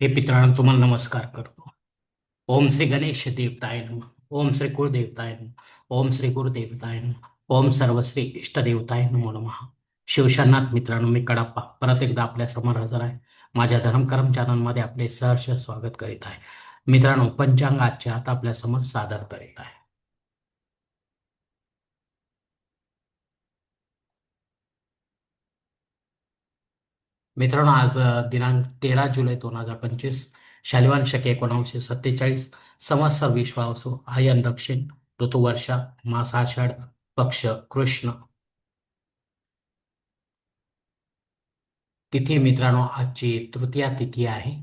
हे पितरांनो तुम्हाला नमस्कार करतो. ओम श्री गणेश देवताय नम ओम श्री कुळदेवताय नम ओम श्री गुरुदेवताय नम ओम सर्वश्री इष्टदेवताय नमो नमः. शिवशानाथ मित्रांनो मी कडाप्पा परत एकदा आपल्यासमोर हजर आहे. माझ्या धर्मकर्म चॅनलमध्ये आपले सहर्ष स्वागत करीत आहे. मित्रांनो पंचांग आजच्या आता आपल्यासमोर सादर करीत आहे. मित्रांनो आज दिनांक तेरा जुलै दोन हजार पंचवीस शालिवान शके एकोणावीसशे सत्तेचाळीस संवत्सर असो आयन दक्षिण ऋतुवर्षा मासाषाढ पक्ष कृष्ण. तिथी मित्रांनो आजची तृतीया तिथी आहे.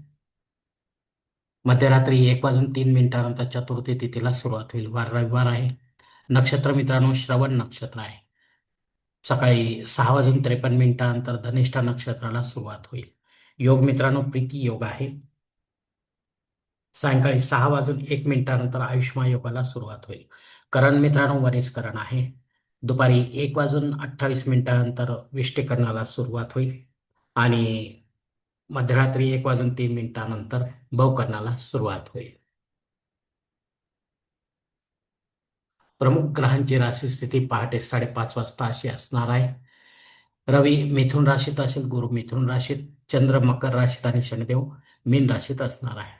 मध्यरात्री एक वाजून तीन मिनिटानंतर चतुर्थी तिथीला सुरुवात होईल. वार रविवार आहे. नक्षत्र मित्रांनो श्रवण नक्षत्र आहे. सकाळी सहा वाजून त्रेपन्न मिनिटानंतर धनिष्ठा नक्षत्राला सुरुवात होईल. योग मित्रांनो प्रीती योग आहे. सायंकाळी सहा वाजून एक मिनिटानंतर आयुष्मा योगाला सुरुवात होईल. करण मित्रांनो वरिष्करण आहे. दुपारी एक वाजून अठ्ठावीस मिनिटानंतर विष्टीकरणाला सुरुवात होईल आणि मध्यरात्री एक वाजून तीन मिनिटानंतर भवकरणाला सुरुवात होईल. प्रमुख ग्रहांची राशी स्थिती पहाटे साडेपाच वाजता अशी असणार आहे. रवी मिथुन राशीत असेल गुरु मिथुन राशीत चंद्र मकर राशीत आणि शनिदेव मीन राशीत असणार आहे.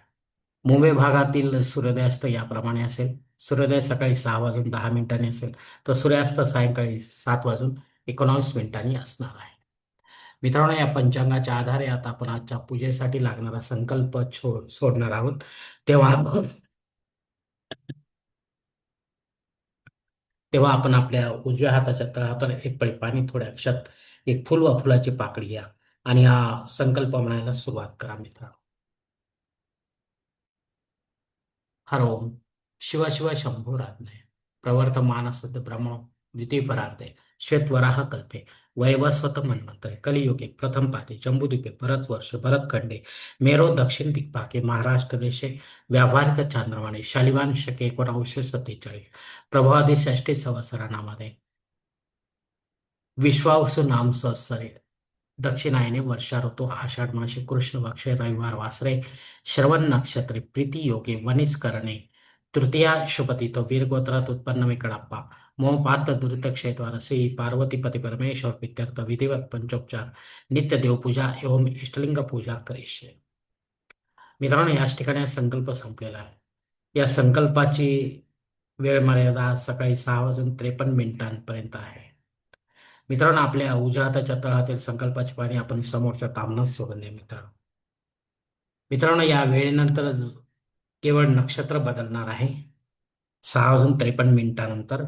मुंबई भागातील सूर्योदयास्त याप्रमाणे असेल. सूर्योदय सकाळी सहा वाजून दहा मिनिटांनी असेल. तर सूर्यास्त सायंकाळी सात वाजून एकोणावीस मिनिटांनी असणार आहे. मित्रांनो या पंचांगाच्या आधारे आता आपण आजच्या पूजेसाठी लागणारा संकल्प छो सोडणार आहोत. तेव्हा तेव्हा आपण आपल्या उजव्या हाताच्या तळहाताला एक पळी पाणी थोड्या अक्षात एक फुल व फुलाची पाकळी घ्या आणि हा संकल्प म्हणायला सुरुवात करा मित्रांनो. हर ओम. शिव शिव शंभो राधनय प्रवर्तमान सद ब्रह्म द्वितीय परार्धे. श्वेतवराह कल्पे. वैवस्वत मन्वंतरे कलियुगे प्रथम पाते जम्बूद्वीपे भरतवर्ष भरतखंडे मेरो दक्षिण दिग्भागे महाराष्ट्र देशे व्यावहारिक चांद्रवाणी शालिवान शके एकोणावीसशे सत्तेचाळीस प्रभावादी षष्टी संवत्सरानामध्ये विश्वावसु नाम संवत्सरे दक्षिणायने वर्षा ऋतू आषाढ मासे कृष्ण पक्ष रविवार वासरे श्रवण नक्षत्रे प्रीती योगे वनिस्करणे तृतीया शुभतीत वीरगोत्रात उत्पन्न मे कडाप्पा मोहपात दुरित श्री पार्वतीपती परमेश्वर पित्यर्थ विधिवत पंचोपचार नित्य देवपूजा एवं इष्टलिंग पूजा करिष्य मित्रांनो याच ठिकाणी संकल्प संपलेला आहे या संकल्पाची वेळ मर्यादा सकाळी सहा वाजून त्रेपन्न मिनिटांपर्यंत आहे मित्रांनो आपल्या उजव्या हाताच्या तळातील संकल्पाची पाणी आपण समोरच्या तामनात सोडून द्या मित्रांनो मित्रांनो या वेळेनंतर केवळ नक्षत्र बदलणार आहे सहा वाजून त्रेपन्न मिनिटानंतर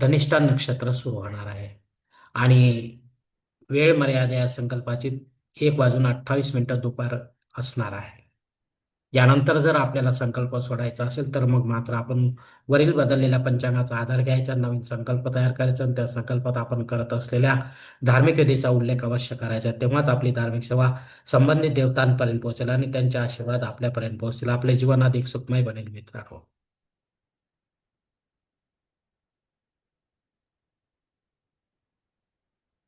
धनिष्ठा नक्षत्र सुरू होणार आहे. आणि वेळ मर्यादा या संकल्पाची एक वाजून अठ्ठावीस मिनिटं दुपार असणार आहे. यानंतर जर आपल्याला संकल्प सोडायचा असेल तर मग मात्र आपण वरील बदललेल्या पंचांगाचा आधार घ्यायचा नवीन संकल्प तयार करायचा आणि त्या संकल्पात आपण करत असलेल्या धार्मिक विधीचा उल्लेख अवश्य करायचा. तेव्हाच आपली धार्मिक सेवा संबंधित देवतांपर्यंत पोहोचेल आणि त्यांचे आशीर्वाद आपल्यापर्यंत पोहोचतील. आपले जीवन अधिक सुखमय बनेल मित्रांनो.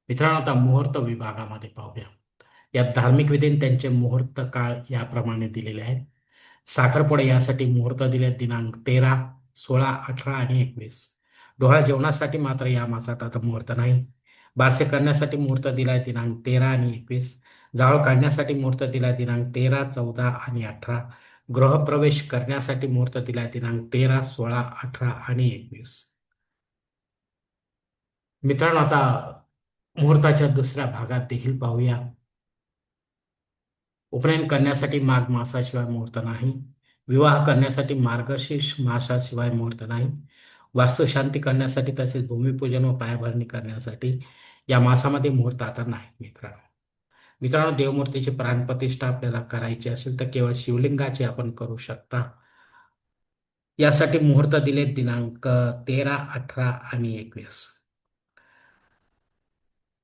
मित्रांनो आता मुहूर्त विभागामध्ये पाहूया. यात धार्मिक विधीन त्यांचे मुहूर्त काळ याप्रमाणे दिलेले आहेत. साखरपुडा यासाठी मुहूर्त दिले दिनांक तेरा सोळा अठरा आणि एकवीस. डोळा जेवणासाठी मात्र या मासात आता मुहूर्त नाही. बारसे करण्यासाठी मुहूर्त दिलाय दिनांक तेरा आणि एकवीस. जावळ काढण्यासाठी मुहूर्त दिलाय दिनांक तेरा चौदा आणि अठरा. गृहप्रवेश करण्यासाठी मुहूर्त दिलाय दिनांक तेरा सोळा अठरा आणि एकवीस. मित्रांनो आता मुहूर्ताच्या दुसऱ्या भागात देखील पाहूया. उपनयन करण्यासाठी माघ मासाशिवाय मुहूर्त नाही. विवाह करण्यासाठी मार्गशीर्ष मासाशिवाय मुहूर्त नाही. वास्तुशांती करण्यासाठी तसेच भूमिपूजन व पायाभरणी करण्यासाठी या मासामध्ये मुहूर्त आता नाही मित्रांनो. मित्रांनो देवमूर्तीची प्राणप्रतिष्ठा आपल्याला करायची असेल तर केवळ शिवलिंगाची आपण करू शकता. यासाठी मुहूर्त दिले दिनांक तेरा अठरा आणि एकवीस.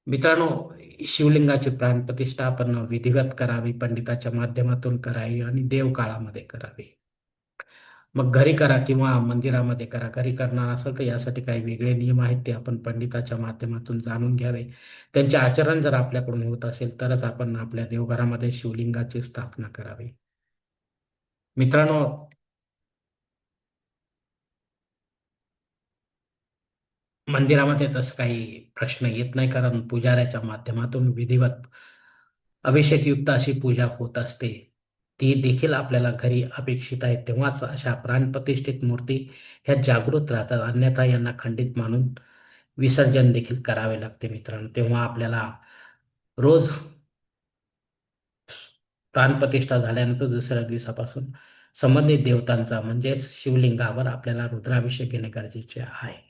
मित्रांनो शिवलिंगाची प्राणप्रतिष्ठा आपण विधिवत करावी पंडिताच्या माध्यमातून करावी आणि देवकाळामध्ये करावी. मग घरी करा किंवा मंदिरामध्ये करा. घरी करणार असेल तर यासाठी काही वेगळे नियम आहेत ते आपण पंडिताच्या माध्यमातून जाणून घ्यावे. त्यांचे आचरण जर आपल्याकडून होत असेल तरच आपण आपल्या देवघरामध्ये शिवलिंगाची स्थापना करावी. मित्रांनो मंदिरामध्ये तसं काही प्रश्न येत नाही कारण पुजाऱ्याच्या माध्यमातून विधिवत अभिषेकयुक्त अशी पूजा होत असते. ती देखील आपल्याला घरी अपेक्षित आहे. तेव्हाच अशा प्राणप्रतिष्ठित मूर्ती ह्या जागृत राहतात. अन्यथा यांना खंडित मानून विसर्जन देखील करावे लागते मित्रांनो. तेव्हा आपल्याला रोज प्राणप्रतिष्ठा झाल्यानंतर दुसऱ्या दिवसापासून संबंधित देवतांचा म्हणजेच शिवलिंगावर आपल्याला रुद्राभिषेक घेणे गरजेचे आहे.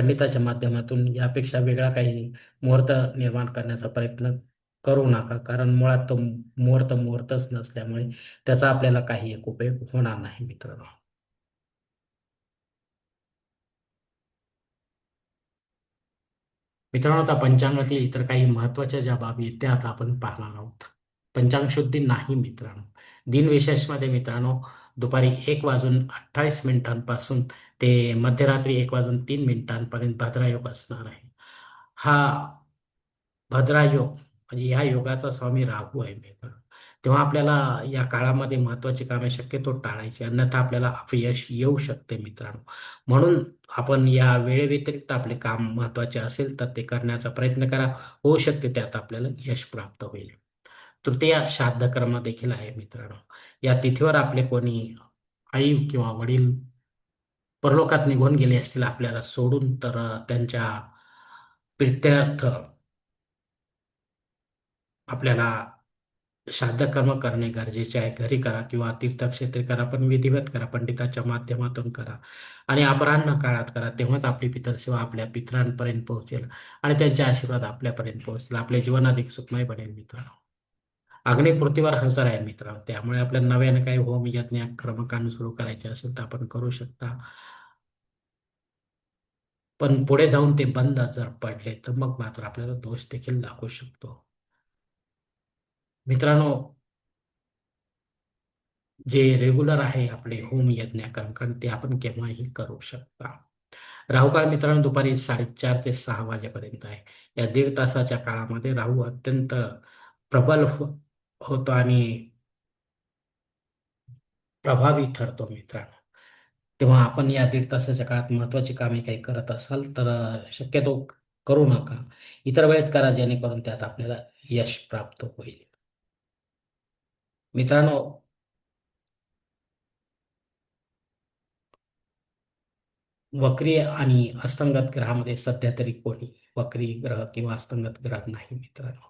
पंडिताच्या माध्यमातून यापेक्षा वेगळा काही मुहूर्त निर्माण करण्याचा प्रयत्न करू नका. कारण मुळात तो मुहूर्त मुहूर्तच नसल्यामुळे त्याचा आपल्याला काही एक उपयोग होणार नाही मित्रांनो. मित्रांनो आता पंचांगातील इतर काही महत्त्वाच्या ज्या बाबी आहेत त्या आता आपण पाहणार आहोत. पंचांग शुद्धी नाही मित्रांनो. दिनविशेषमध्ये मित्रांनो दुपारी एक वाजून अठ्ठावीस मिनिटांपासून ते मध्यरात्री एक वाजून तीन मिनिटांपर्यंत भद्रायोग असणार आहे. हा भद्रायोग म्हणजे ह्या योगाचा स्वामी राहू आहे मित्रांनो तेव्हा आपल्याला या काळामध्ये महत्वाची कामे शक्यतो टाळायची अन्यथा आपल्याला अपयश येऊ शकते मित्रांनो. म्हणून आपण या वेळेव्यतिरिक्त आपले काम महत्त्वाचे असेल तर ते करण्याचा प्रयत्न करा. होऊ शकते त्यात आपल्याला यश प्राप्त होईल. तृतीय श्राद्ध कर्म देखील आहे मित्रांनो. या तिथीवर आपले कोणी आई किंवा वडील परलोकात निघून गेले असतील आपल्याला सोडून तर त्यांच्या प्रित्यर्थ आपल्याला श्राद्ध कर्म करणे गरजेचे आहे. घरी करा किंवा तीर्थक्षेत्री करा पण विधिवत करा पंडिताच्या माध्यमातून करा आणि अपराह्न काळात करा. तेव्हाच आपली पितरसेवा आपल्या पितरांपर्यंत पोहोचेल आणि त्यांचे आशीर्वाद आपल्यापर्यंत पोहोचतील. आपले जीवन अधिक सुखमय बनेल मित्रांनो. अग्निपूर्तीवर हजर आहे मित्रांनो. त्यामुळे आपल्या नव्याने काही होम यज्ञ क्रमांकाने सुरू करायचे असेल तर आपण करू शकता. पण पुढे जाऊन ते बंद जर पडले तर मग मात्र आपल्याला दोष देखील लागू शकतो. मित्रांनो जे रेग्युलर आहे आपले होम यज्ञ कारण ते आपण केव्हाही करू शकता. राहू काळ मित्रांनो दुपारी साडेचार ते सहा वाजेपर्यंत आहे. या दीड तासाच्या काळामध्ये राहू अत्यंत प्रबल होतो आणि प्रभावी ठरतो मित्रांनो. तेव्हा आपण या दीड तासाच्या काळात महत्वाची कामे काही करत असाल तर शक्यतो करू नका. इतर वेळेत करा जेणेकरून त्यात आपल्याला यश प्राप्त होईल. मित्रांनो वक्री आणि अस्तंगत ग्रहामध्ये सध्या तरी कोणी वक्री ग्रह किंवा अस्तंगत ग्रह नाही मित्रांनो.